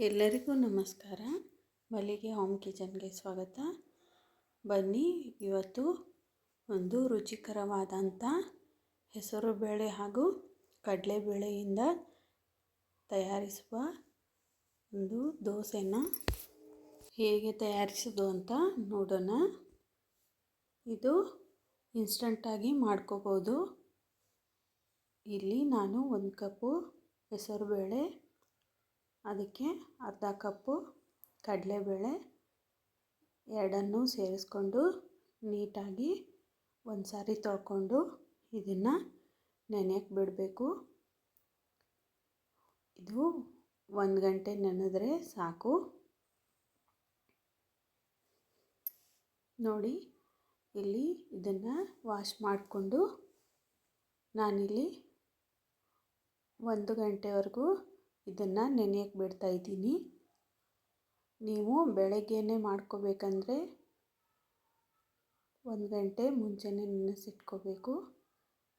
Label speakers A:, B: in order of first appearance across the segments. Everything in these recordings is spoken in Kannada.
A: ಎಲ್ಲರಿಗೂ ನಮಸ್ಕಾರ. ಮಲ್ಲಿಗೆ ಹೋಮ್ ಕಿಚನ್ಗೆ ಸ್ವಾಗತ. ಬನ್ನಿ, ಇವತ್ತು ಒಂದು ರುಚಿಕರವಾದಂಥ ಹೆಸರುಬೇಳೆ ಹಾಗೂ ಕಡಲೆಬೇಳೆಯಿಂದ ತಯಾರಿಸುವ ಒಂದು ದೋಸೆನ ಹೇಗೆ ತಯಾರಿಸೋದು ಅಂತ ನೋಡೋಣ. ಇದು ಇನ್ಸ್ಟಂಟಾಗಿ ಮಾಡ್ಕೋಬೋದು. ಇಲ್ಲಿ ನಾನು ಒಂದು ಕಪ್ಪು ಹೆಸರುಬೇಳೆ ಅದಕ್ಕೆ ಅರ್ಧ ಕಪ್ಪು ಕಡಲೆಬೇಳೆ ಎರಡನ್ನೂ ಸೇರಿಸ್ಕೊಂಡು ನೀಟಾಗಿ ಒಂದು ಸಾರಿ ತೊಳ್ಕೊಂಡು ಇದನ್ನು ನೆನೆಯಕ್ಕೆ ಬಿಡಬೇಕು. ಇದು ಒಂದು ಗಂಟೆ ನೆನೆದ್ರೆ ಸಾಕು. ನೋಡಿ, ಇಲ್ಲಿ ಇದನ್ನು ವಾಶ್ ಮಾಡಿಕೊಂಡು ನಾನಿಲ್ಲಿ ಒಂದು ಗಂಟೆವರೆಗೂ ಇದನ್ನು ನೆನೆಯಕ್ಕೆ ಬಿಡ್ತಾ ಇದ್ದೀನಿ. ನೀವು ಬೆಳಗ್ಗೆನೇ ಮಾಡ್ಕೋಬೇಕಂದ್ರೆ ಒಂದು ಗಂಟೆ ಮುಂಚೆನೇ ನೆನೆಸಿಟ್ಕೋಬೇಕು.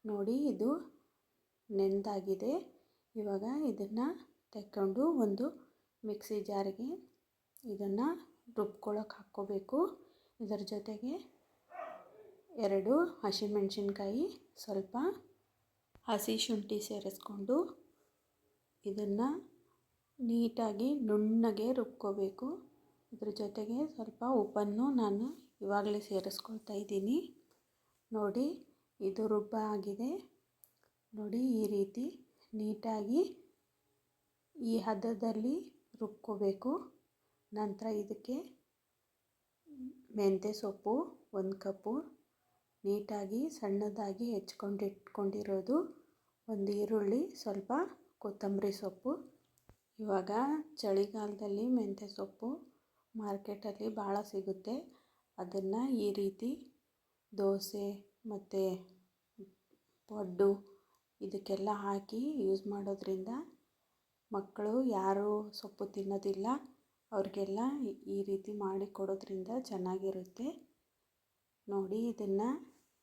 A: ನೋಡಿ, ಇದು ನೆನೆದಾಗಿದೆ ಇವಾಗ ಇದನ್ನು ತಗೊಂಡು ಒಂದು ಮಿಕ್ಸಿ ಜಾರಿಗೆ ಇದನ್ನು ರುಬ್ಕೊಳ್ಳೋಕೆ ಹಾಕ್ಕೋಬೇಕು. ಇದರ ಜೊತೆಗೆ ಎರಡು ಹಸಿಮೆಣಸಿನ್ಕಾಯಿ ಸ್ವಲ್ಪ ಹಸಿ ಶುಂಠಿ ಸೇರಿಸ್ಕೊಂಡು ಇದನ್ನು ನೀಟಾಗಿ ನುಣ್ಣಗೆ ರುಬ್ಕೋಬೇಕು. ಇದ್ರ ಜೊತೆಗೆ ಸ್ವಲ್ಪ ಉಪ್ಪನ್ನು ನಾನು ಇವಾಗಲೇ ಸೇರಿಸ್ಕೊಳ್ತಾ ಇದ್ದೀನಿ. ನೋಡಿ, ಇದು ರುಬ್ಬ ಆಗಿದೆ. ನೋಡಿ, ಈ ರೀತಿ ನೀಟಾಗಿ ಈ ಹದದಲ್ಲಿ ರುಬ್ಕೋಬೇಕು. ನಂತರ ಇದಕ್ಕೆ ಮೆಂತ್ಯ ಸೊಪ್ಪು ಒಂದು ಕಪ್ಪು, ನೀಟಾಗಿ ಸಣ್ಣದಾಗಿ ಹೆಚ್ಕೊಂಡಿಟ್ಕೊಂಡಿರೋದು ಒಂದು ಈರುಳ್ಳಿ ಸ್ವಲ್ಪ ಕೊತ್ತಂಬರಿ ಸೊಪ್ಪು, ಇವಾಗ ಚಳಿಗಾಲದಲ್ಲಿ ಮೆಂತ್ಯ ಸೊಪ್ಪು ಮಾರ್ಕೆಟಲ್ಲಿ ಭಾಳ ಸಿಗುತ್ತೆ. ಅದನ್ನು ಈ ರೀತಿ ದೋಸೆ ಮತ್ತು ಪಡ್ಡು ಇದಕ್ಕೆಲ್ಲ ಹಾಕಿ ಯೂಸ್ ಮಾಡೋದ್ರಿಂದ ಮಕ್ಕಳು ಯಾರು ಸೊಪ್ಪು ತಿನ್ನೋದಿಲ್ಲ. ಅವ್ರಿಗೆಲ್ಲ ಈ ರೀತಿ ಮಾಡಿ ಕೊಡೋದ್ರಿಂದ ಚೆನ್ನಾಗಿರುತ್ತೆ. ನೋಡಿ ಇದನ್ನು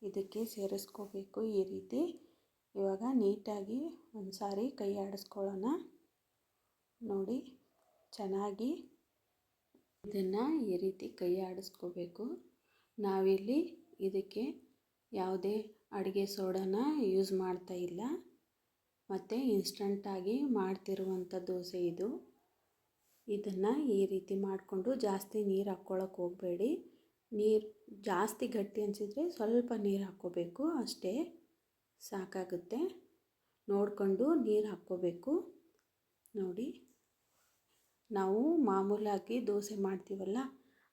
A: ಇದಕ್ಕೆ ಸೇರಿಸ್ಕೋಬೇಕು ಈ ರೀತಿ. ಇವಾಗ ನೀಟಾಗಿ ಒಂದು ಸಾರಿ ಕೈ ಆಡಿಸ್ಕೊಳ್ಳೋಣ. ನೋಡಿ, ಚೆನ್ನಾಗಿ ಇದನ್ನು ಈ ರೀತಿ ಕೈ ಆಡಿಸ್ಕೋಬೇಕು. ನಾವಿಲ್ಲಿ ಇದಕ್ಕೆ ಯಾವುದೇ ಅಡುಗೆ ಸೋಡಾನ ಯೂಸ್ ಮಾಡ್ತಾ ಇಲ್ಲ. ಮತ್ತು ಇನ್ಸ್ಟಂಟಾಗಿ ಮಾಡ್ತಿರುವಂಥ ದೋಸೆ ಇದು. ಇದನ್ನು ಈ ರೀತಿ ಮಾಡಿಕೊಂಡು ಜಾಸ್ತಿ ನೀರು ಹಾಕ್ಕೊಳ್ಳೋಕೆ ಹೋಗಬೇಡಿ. ನೀರು ಜಾಸ್ತಿ ಗಟ್ಟಿ ಅನಿಸಿದರೆ ಸ್ವಲ್ಪ ನೀರು ಹಾಕ್ಕೋಬೇಕು ಅಷ್ಟೇ. ಸಾಕಾಗುತ್ತೆ. ನೋಡಿಕೊಂಡು ನೀರು ಹಾಕ್ಕೋಬೇಕು. ನೋಡಿ. ನಾವು ಮಾಮೂಲಾಗಿ ದೋಸೆ ಮಾಡ್ತೀವಲ್ಲ,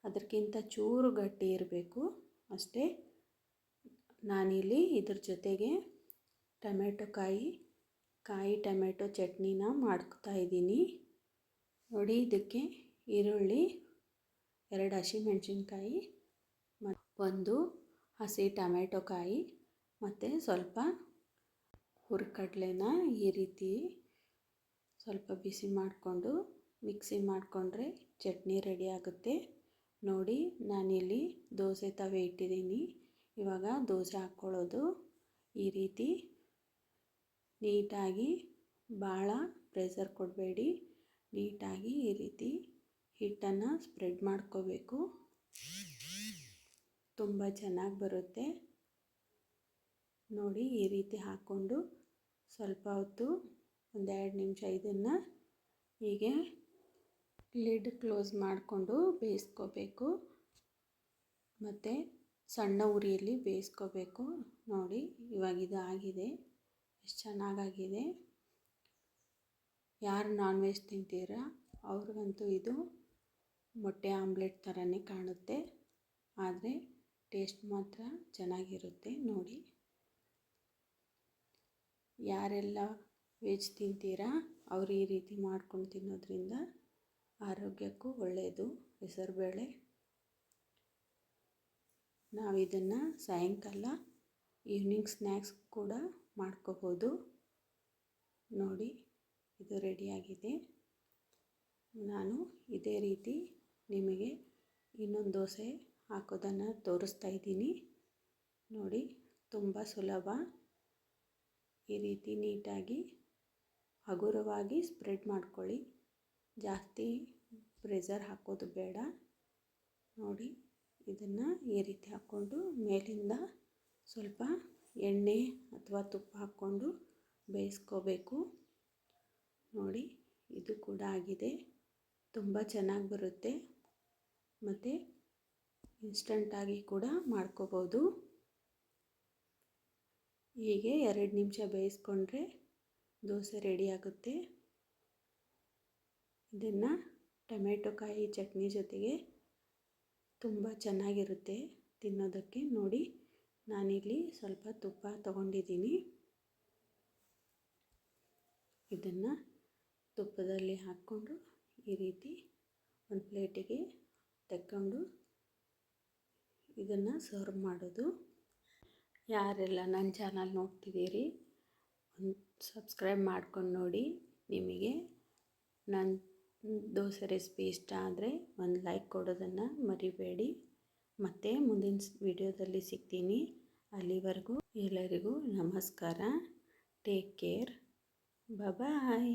A: ಅದಕ್ಕಿಂತ ಚೂರು ಗಟ್ಟಿ ಇರಬೇಕು ಅಷ್ಟೇ. ನಾನಿಲ್ಲಿ ಇದ್ರ ಜೊತೆಗೆ ಟೊಮೆಟೊ ಕಾಯಿ ಕಾಯಿ, ಟೊಮೆಟೊ ಚಟ್ನಿನ ಮಾಡ್ತಾ ಇದ್ದೀನಿ. ನೋಡಿ ಇದಕ್ಕೆ ಈರುಳ್ಳಿ, ಎರಡು ಹಸಿಮೆಣಸಿನ್ಕಾಯಿ ಮತ್ತು ಒಂದು ಹಸಿ ಟೊಮೆಟೊ ಕಾಯಿ. ಮತ್ತು ಸ್ವಲ್ಪ ಹುರ್ಕಡ್ಲೆನ ಈ ರೀತಿ ಸ್ವಲ್ಪ ಬಿಸಿ ಮಾಡಿಕೊಂಡು ಮಿಕ್ಸಿ ಮಾಡಿಕೊಂಡ್ರೆ ಚಟ್ನಿ ರೆಡಿ ಆಗುತ್ತೆ. ನೋಡಿ, ನಾನಿಲ್ಲಿ ದೋಸೆ ತವೆ ಇಟ್ಟಿದ್ದೀನಿ. ಇವಾಗ ದೋಸೆ ಹಾಕ್ಕೊಳ್ಳೋದು. ಈ ರೀತಿ ನೀಟಾಗಿ ಭಾಳ ಪ್ರೆಸರ್ ಕೊಡಬೇಡಿ. ನೀಟಾಗಿ ಈ ರೀತಿ ಹಿಟ್ಟನ್ನು ಸ್ಪ್ರೆಡ್ ಮಾಡ್ಕೋಬೇಕು. ತುಂಬ ಚೆನ್ನಾಗಿ ಬರುತ್ತೆ. ನೋಡಿ ಈ ರೀತಿ ಹಾಕ್ಕೊಂಡು ಸ್ವಲ್ಪ ಹೊತ್ತು ಒಂದೆರಡು ನಿಮಿಷ ಇದನ್ನು ಹೀಗೆ ಲಿಡ್ ಕ್ಲೋಸ್ ಮಾಡಿಕೊಂಡು ಬೇಯಿಸ್ಕೋಬೇಕು. ಮತ್ತು ಸಣ್ಣ ಉರಿಯಲ್ಲಿ ಬೇಯಿಸ್ಕೋಬೇಕು. ನೋಡಿ ಇವಾಗ ಇದು ಆಗಿದೆ. ಎಷ್ಟು ಚೆನ್ನಾಗಾಗಿದೆ. ಯಾರು ನಾನ್ ವೆಜ್ ತಿಂತೀರಾ? ಅವ್ರಿಗಂತೂ ಇದು ಮೊಟ್ಟೆ ಆಮ್ಲೆಟ್ ಥರನೇ ಕಾಣುತ್ತೆ. ಆದರೆ ಟೇಸ್ಟ್ ಮಾತ್ರ ಚೆನ್ನಾಗಿರುತ್ತೆ. ನೋಡಿ. ಯಾರೆಲ್ಲ ವೆಜ್ ತಿಂತೀರಾ, ಅವರು ಈ ರೀತಿ ಮಾಡ್ಕೊಂಡು ತಿನ್ನೋದ್ರಿಂದ ಆರೋಗ್ಯಕ್ಕೂ ಒಳ್ಳೆಯದು ಹೆಸರುಬೇಳೆ ನಾವು ಇದನ್ನು ಸಾಯಂಕಾಲ ಈವ್ನಿಂಗ್ ಸ್ನ್ಯಾಕ್ಸ್ ಕೂಡ ಮಾಡ್ಕೋಬೋದು. ನೋಡಿ, ಇದು ರೆಡಿಯಾಗಿದೆ. ನಾನು ಇದೇ ರೀತಿ ನಿಮಗೆ ಇನ್ನೊಂದು ದೋಸೆ ಹಾಕೋದನ್ನು ತೋರಿಸ್ತಾ ಇದ್ದೀನಿ. ನೋಡಿ, ತುಂಬ ಸುಲಭ. ಈ ರೀತಿ ನೀಟಾಗಿ, ಹಗುರವಾಗಿ ಸ್ಪ್ರೆಡ್ ಮಾಡ್ಕೊಳ್ಳಿ. ಜಾಸ್ತಿ ಪ್ರೆಸರ್ ಹಾಕೋದು ಬೇಡ. ನೋಡಿ, ಇದನ್ನು ಈ ರೀತಿ ಹಾಕ್ಕೊಂಡು ಮೇಲಿಂದ ಸ್ವಲ್ಪ ಎಣ್ಣೆ ಅಥವಾ ತುಪ್ಪ ಹಾಕ್ಕೊಂಡು ಬೇಯಿಸ್ಕೋಬೇಕು. ನೋಡಿ, ಇದು ಕೂಡ ಆಗಿದೆ. ತುಂಬ ಚೆನ್ನಾಗಿ ಬರುತ್ತೆ. ಮತ್ತು ಇನ್ಸ್ಟಂಟಾಗಿ ಕೂಡ ಮಾಡ್ಕೋಬೋದು. ಹೀಗೆ ಎರಡು ನಿಮಿಷ ಬೇಯಿಸ್ಕೊಂಡ್ರೆ ದೋಸೆ ರೆಡಿ ಆಗುತ್ತೆ. ಇದನ್ನು ಟೊಮೆಟೊ ಕಾಯಿ ಚಟ್ನಿ ಜೊತೆಗೆ ತುಂಬ ಚೆನ್ನಾಗಿರುತ್ತೆ ತಿನ್ನೋದಕ್ಕೆ. ನೋಡಿ, ನಾನಿಲ್ಲಿ ಸ್ವಲ್ಪ ತುಪ್ಪ ತಗೊಂಡಿದ್ದೀನಿ. ಇದನ್ನು ತುಪ್ಪದಲ್ಲಿ ಹಾಕ್ಕೊಂಡು ಈ ರೀತಿ ಒಂದು ಪ್ಲೇಟಿಗೆ ತಕ್ಕೊಂಡು ಇದನ್ನು ಸರ್ವ್ ಮಾಡೋದು. ಯಾರೆಲ್ಲ ನನ್ನ ಚಾನಲ್ ನೋಡ್ತಿದ್ದೀರಿ, ಒಂದು ಸಬ್ಸ್ಕ್ರೈಬ್ ಮಾಡ್ಕೊಂಡು ನೋಡಿ. ನಿಮಗೆ ನನ್ನ ದೋಸೆ ರೆಸಿಪಿ ಇಷ್ಟ ಆದರೆ ಒಂದು ಲೈಕ್ ಕೊಡೋದನ್ನು ಮರಿಬೇಡಿ. ಮತ್ತು ಮುಂದಿನ ವಿಡಿಯೋದಲ್ಲಿ ಸಿಗ್ತೀನಿ. ಅಲ್ಲಿವರೆಗೂ ಎಲ್ಲರಿಗೂ ನಮಸ್ಕಾರ. Take care. ಬಾಯ್